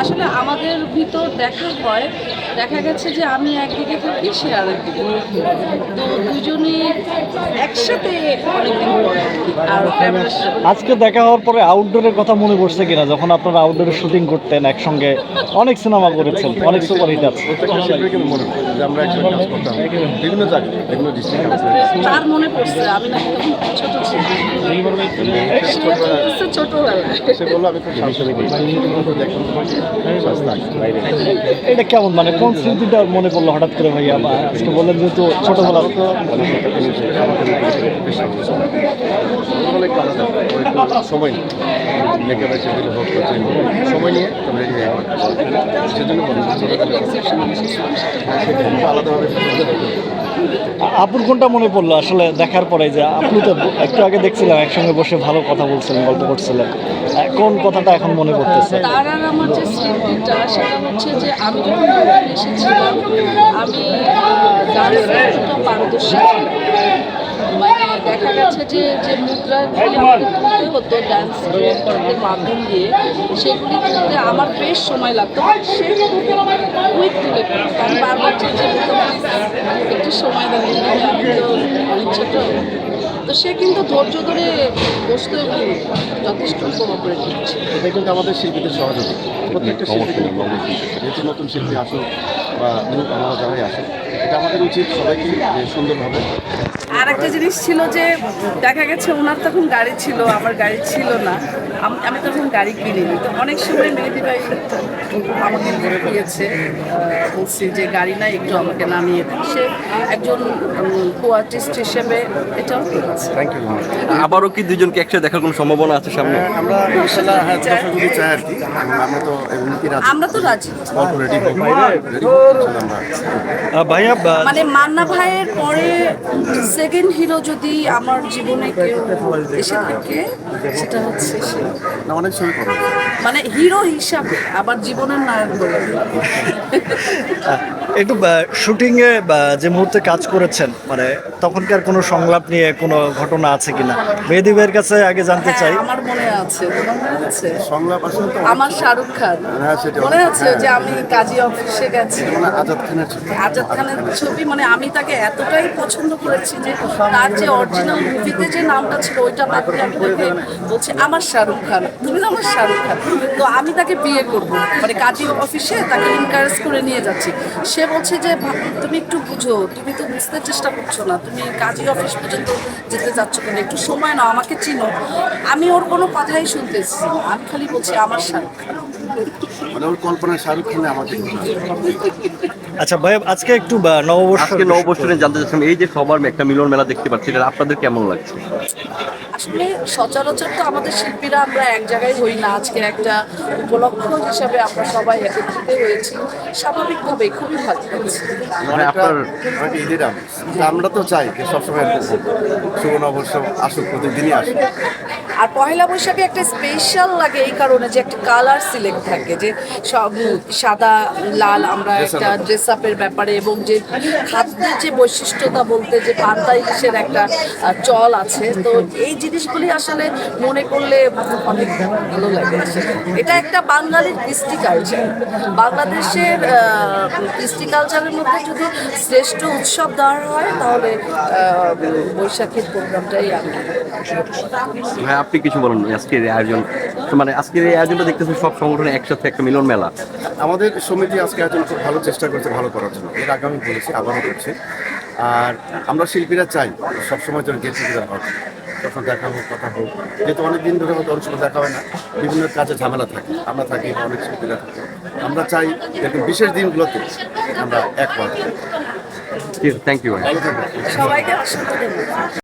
আসলে আমাদের ভিতর দেখা হয় দেখা গেছে যে আমি একদিকে থাকি সে আরেকদিকে তো দুজনেই একসাথে অনেকদিন পরে আর আজকে দেখা হওয়ার পরে আউটডোরের কথা মনে পড়ছে কিনা? যখন আপনারা আউটডোরে শুটিং করতেন একসঙ্গে অনেক সিনেমা করেছেন অনেক সুপারহিট আছে। প্রত্যেকটা শিল্পীর কিন্তু যে আমরা একসাথে কাজ করতাম বিভিন্ন জায়গায় বিভিন্ন ডিস্ট্রিক্টে তার মনে পড়ছে আমি নাকি তখন ছোট ছিলাম। এটা কেমন মানে কোন স্মৃতিটা মনে পড়ল হঠাৎ করে ভাইয়া? বা আজকে বললেন যেহেতু ছোটবেলা একটু সময় হোক নিয়ে রেডি হয়ে সেজন্য সেটা আলাদাভাবে আপুর কোনটা মনে পড়ল? আসলে দেখার পরে যে আপনি তো একটু আগে দেখছিলাম, একসঙ্গে বসে ভালো কথা বলছিলেন, গল্প করছিলেন। কোন কথাটা এখন মনে পড়তেছে? তার আর আমার যে স্মৃতিটা, সেটা হচ্ছে যে আমি যখন এসেছিলাম, আমি পারদর্শী দেখা গেছে যে যে মুদ্রা তুলতে হতো ডান্স মাধ্যম দিয়ে, সেগুলি তুলতে আমার বেশ সময় লাগতো সে কুইক তুলে। আমি বারবার করতাম একটু সময় দেবে তো সে কিন্তু ধৈর্য ধরে বসতে যথেষ্ট করছে এটা কিন্তু আমাদের শিল্পীদের সহযোগী। প্রত্যেকটা শিল্পী কিন্তু যেহেতু নতুন শিল্পী আসুক বা নতুন আমরা যারাই আসুক এটা আমাদের উচিত সবাইকে সুন্দরভাবে আর একটা জিনিস ছিল যে দেখা গেছে ওনার তখন গাড়ি ছিল আমার গাড়ি ছিল না। আম- তখন গাড়ি কিনিনি। তো অনেক সময় মেহেদি ভাই আমাকে দিয়েছে বলছি যে গাড়ি না একটু আমাকে নামিয়ে দিন সে একজন কো আর্টিস্ট হিসেবে এটাও করেছে থ্যাংক ইউ আবারও কি দুজনকে একসাথে দেখার কোনো সম্ভাবনা আছে সামনে? আমরা হ্যাঁ চাই আর কি আমরা তো রাজি। আমরা তো রাজি। ভাইয়া মানে মান্না ভাইয়ের পরে সেকেন্ড হিরো যদি আমার জীবনে কেউ এসে থাকে সেটা হচ্ছে না অনেক ছবি মানে হিরো হিসাবে আবার জীবনের নায়ক বলে। একটু শুটিংয়ে যে মুহূর্তে কাজ করেছেন মানে তখনকার কোনো সংলাপ নিয়ে কোনো ঘটনা আছে কিনা? মেহেদি ভাইয়ের কাছে আগে জানতে হ্যাঁ, চাই। আমার মনে আছে তোমার আছে। সংলাপ আসলে তো? আমার শাহরুখ খান। হ্যাঁ, সেটা মনে আছে যে আমি কাজী অফিসে গেছি। মানে আজাদ খানের ছবি। আজাদ খানের ছবি মানে আমি তাকে এতটাই পছন্দ করেছি যে তার যে অরিজিনাল মুভিতে যে নামটা ছিল ওইটা বাদ দিয়ে আমি তাকে বলছি আমার শাহরুখ খান। তুমি তো আমার শাহরুখ খান। তো আমি তাকে বিয়ে করব। মানে কাজী অফিসে তাকে এনকারেজ করে নিয়ে যাচ্ছি। সে বলছে যে তুমি একটু বুঝো। তুমি তো বুঝতে চেষ্টা করছ না। তুমি কাজী অফিস পর্যন্ত যেতে যাচ্ছ কেন একটু সময় নাও, আমাকে চিনো আমি ওর কোনো কথাই শুনতেছি। আমি খালি বলছি আমার শাহরুখ মানে ওর কল্পনায় শাহরুখ খানে আমাকে আচ্ছা ভাই আজকে একটু নববর্ষ আজকে নববর্ষে জানতে চাচ্ছিলাম এই যে সবার একটা মিলন মেলা দেখতে পাচ্ছি এটা আপনাদের কেমন লাগছে? আসলে সচরাচর তো আমাদের শিল্পীরা আমরা এক জায়গায় হই না। আজকে একটা উপলক্ষ হিসাবে আমরা সবাই একত্রিত হয়েছি। স্বাভাবিকভাবে খুবই ভালো লাগছে। মানে আপনার ঈদের আমরা তো চাই যে সবসময়। শুভ নববর্ষ আসুক প্রতিদিনই আসুক। আর পয়লা বৈশাখে একটা স্পেশাল লাগে এই কারণে যে একটা কালার সিলেক্ট থাকে যে সব সাদা লাল আমরা একটা ড্রেস আপের ব্যাপারে এবং যে খাদ্যের যে বৈশিষ্ট্যতা বলতে যে পান্তা ইলিশের একটা চল আছে তো এই জিনিসগুলি আসলে মনে করলে অনেক ভালো লাগে। এটা একটা বাঙালির কৃষ্টি কালচার বাংলাদেশের কৃষ্টি কালচারের মধ্যে যদি শ্রেষ্ঠ উৎসব দেওয়া হয় তাহলে বৈশাখীর প্রোগ্রামটাই আমি ভাই আপনি কিছু বলেন আজকের এই আয়োজন। মানে আজকের এই আয়োজনটা দেখতেছি সব সংগঠনে একসাথে একটা মিলন মেলা। আমাদের সমিতি আজকে একজন খুব ভালো চেষ্টা করছে ভালো করার জন্য। এর আগে আমি বলেছি আবারও করছি। আর আমরা শিল্পীরা চাই সবসময় যেন গেট টুগেদার হয়। তখন দেখা হোক কথা হোক। যেহেতু অনেক দিন ধরে হয়তো অনেক সময় দেখা হয় না বিভিন্ন কাজে ঝামেলা থাকে। আমরা থাকি অনেক শিল্পীরা থাকে। আমরা চাই এরকম বিশেষ দিনগুলোতে আমরা এক হওয়া থ্যাংক ইউ ভাই। সবাইকে অসংখ্য ধন্যবাদ।